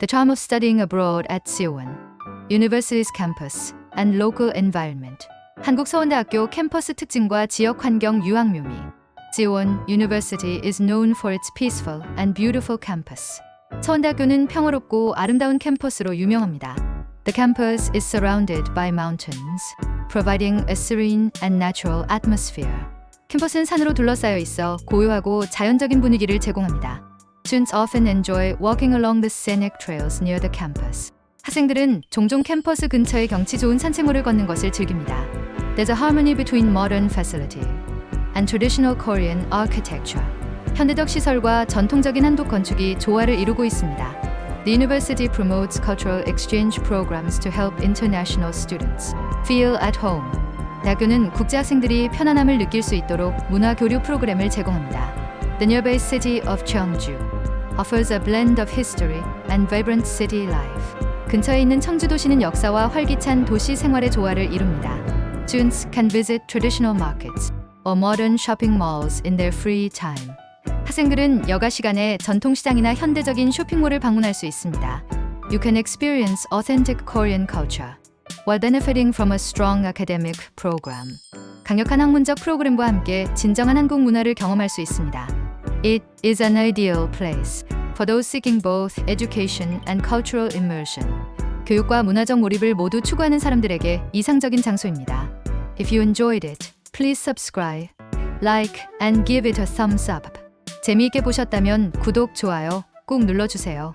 The charm of studying abroad at Siwon University's campus and local environment. 한국 서원대학교 캠퍼스 특징과 지역 환경 유학 묘미. Siwon University is known for its peaceful and beautiful campus. 서원대학교는 평화롭고 아름다운 캠퍼스로 유명합니다. The campus is surrounded by mountains, providing a serene and natural atmosphere. 캠퍼스는 산으로 둘러싸여 있어 고요하고 자연적인 분위기를 제공합니다. Students often enjoy walking along the scenic trails near the campus. 학생들은 종종 캠퍼스 근처의 경치 좋은 산책로를 걷는 것을 즐깁니다. There's a harmony between modern facility and traditional Korean architecture. 현대적 시설과 전통적인 한국 건축이 조화를 이루고 있습니다. The university promotes cultural exchange programs to help international students feel at home. 대학교는 국제 학생들이 편안함을 느낄 수 있도록 문화 교류 프로그램을 제공합니다. The nearby city of Cheongju offers a blend of history and vibrant city life. 근처에 있는 청주 도시는 역사와 활기찬 도시 생활의 조화를 이룹니다. Students can visit traditional markets or modern shopping malls in their free time. 학생들은 여가 시간에 전통시장이나 현대적인 쇼핑몰을 방문할 수 있습니다. You can experience authentic Korean culture while benefiting from a strong academic program. 강력한 학문적 프로그램과 함께 진정한 한국 문화를 경험할 수 있습니다. It is an ideal place for those seeking both education and cultural immersion. 교육과 문화적 몰입을 모두 추구하는 사람들에게 이상적인 장소입니다. If you enjoyed it, please subscribe, like, and give it a thumbs up. 재미있게 보셨다면 구독, 좋아요 꼭 눌러주세요.